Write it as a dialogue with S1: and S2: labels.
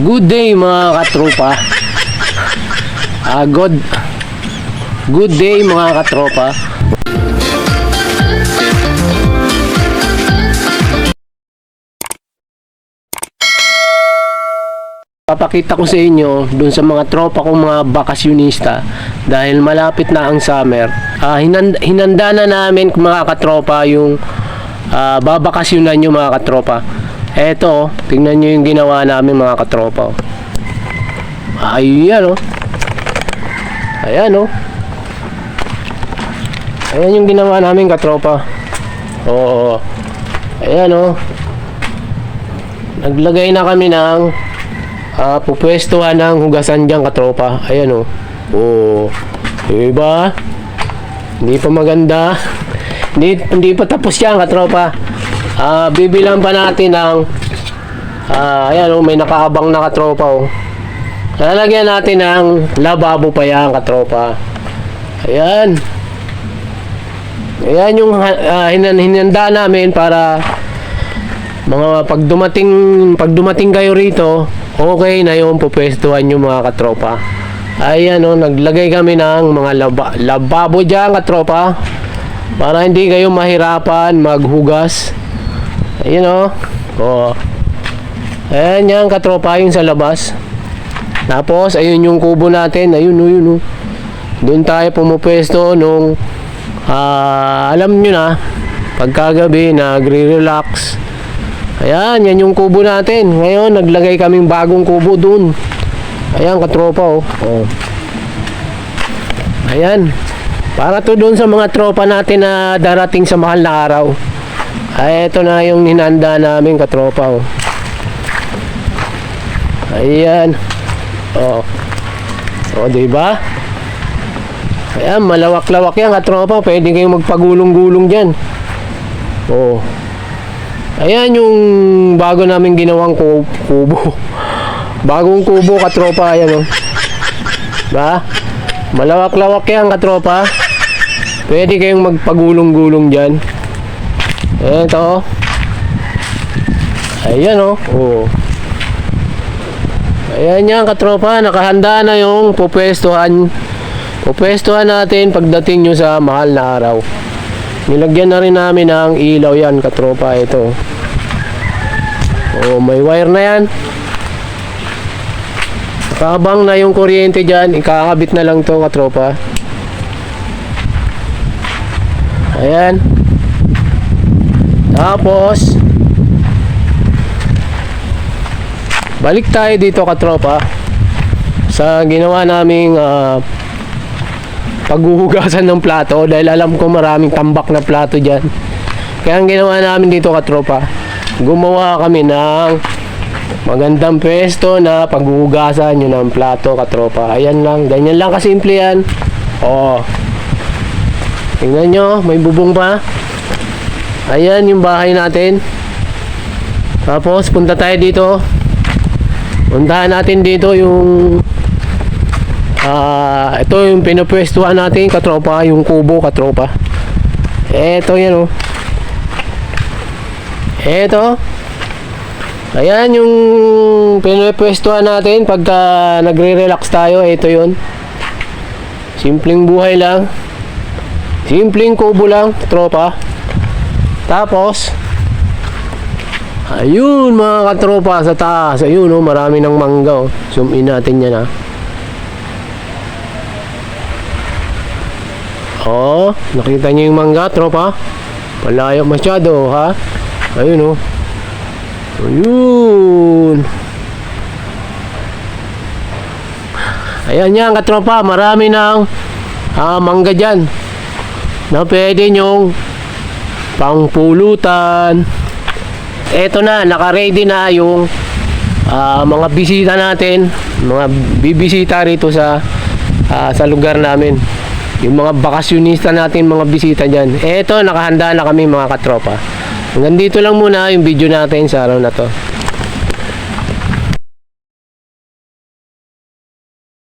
S1: Good day mga katropa. Ah, good. Good day mga katropa. Papakita ko sa inyo dun sa mga tropa kong mga bakasyonista dahil malapit na ang summer. Ah, hinanda, hinanda na namin mga katropa yung ah, babakasyonan nyo mga katropa. Eto, tingnan nyo yung ginawa namin mga katropa. Ayan oh. Ayan oh. Ayan yung ginawa namin katropa. Oo. Ayan oh. Naglagay na kami ng ah pupwestuhan ng hugasan dyan katropa. Ayan oh. Oo. Diba? Hindi pa maganda. Hindi, hindi pa tapos yan katropa. Ah, bibilang pa natin ng ah, ayan oh, may nakaabang na katropa oh. Lalagyan natin ng lababo pa yan katropa. Ayan. Ayan yung hinan- hinanda namin para mga pag dumating pag dumating kayo rito, okay na yung pupwestuhan yung mga katropa. Ayan oh, naglagay kami ng mga laba, lababo diyan katropa para hindi kayo mahirapan maghugas. Ayun oh. Oh. Ayan yan katropa yung sa labas. Tapos ayun yung kubo natin, ayun oh, yun oh. Doon tayo pumupwesto nung ah, alam nyo na pagkagabi nagre-relax. Ayan, yan yung kubo natin. Ngayon, naglagay kaming bagong kubo dun. Ayan, katropa, oh. oh. Ayan. Para to doon sa mga tropa natin na darating sa mahal na araw. Ay, ito na yung hinanda namin, katropa, oh. Ayan. Oh. Oh, di ba? Ayan, malawak-lawak yan, katropa. Pwede kayong magpagulong-gulong dyan. Oh. Ayan yung bago namin ginawang ku- kubo. Bagong kubo katropa ayan oh. Ba? Malawak-lawak yan katropa. Pwede kayong magpagulong-gulong diyan. Ito. Ayan oh. Oh. Ayan yan katropa, nakahanda na yung pupwestuhan. Pupwestuhan natin pagdating nyo sa mahal na araw. Nilagyan na rin namin ng ilaw yan katropa ito. Oh, may wire na yan. Nakabang na yung kuryente dyan, ikakabit na lang to katropa. Ayan. Tapos, balik tayo dito katropa sa ginawa naming ah, paghuhugasan ng plato dahil alam ko maraming tambak na plato dyan. Kaya ang ginawa namin dito katropa, gumawa kami ng magandang pwesto na paghuhugasan nyo ng plato katropa. Ayan lang, ganyan lang kasimple yan. Oo. Tingnan nyo, may bubong pa. Ayan yung bahay natin. Tapos punta tayo dito. Puntahan natin dito yung Ah, ito yung pinapwestuhan natin katropa, yung kubo katropa. Ito yan oh. Ito. Ayan yung pinapwestuhan natin pagka nagre-relax tayo, ito yun. Simpleng buhay lang. Simpleng kubo lang, tropa. Tapos, ayun mga katropa sa taas. Ayun oh, marami ng mangga oh. Zoom in natin yan ah. Oh, nakita niyo yung mangga, tropa? Malayo masyado, ha? Ayun, oh. Ayun. Ayan yan, katropa. Marami ng ah, mangga dyan. Na pwede nyong pangpulutan. Eto na, naka-ready na yung ah, mga bisita natin. Mga bibisita rito sa ah, sa lugar namin. Yung mga bakasyonista natin, mga bisita dyan. Eto, nakahanda na kami mga katropa. Hanggang dito lang muna yung video natin sa araw na to.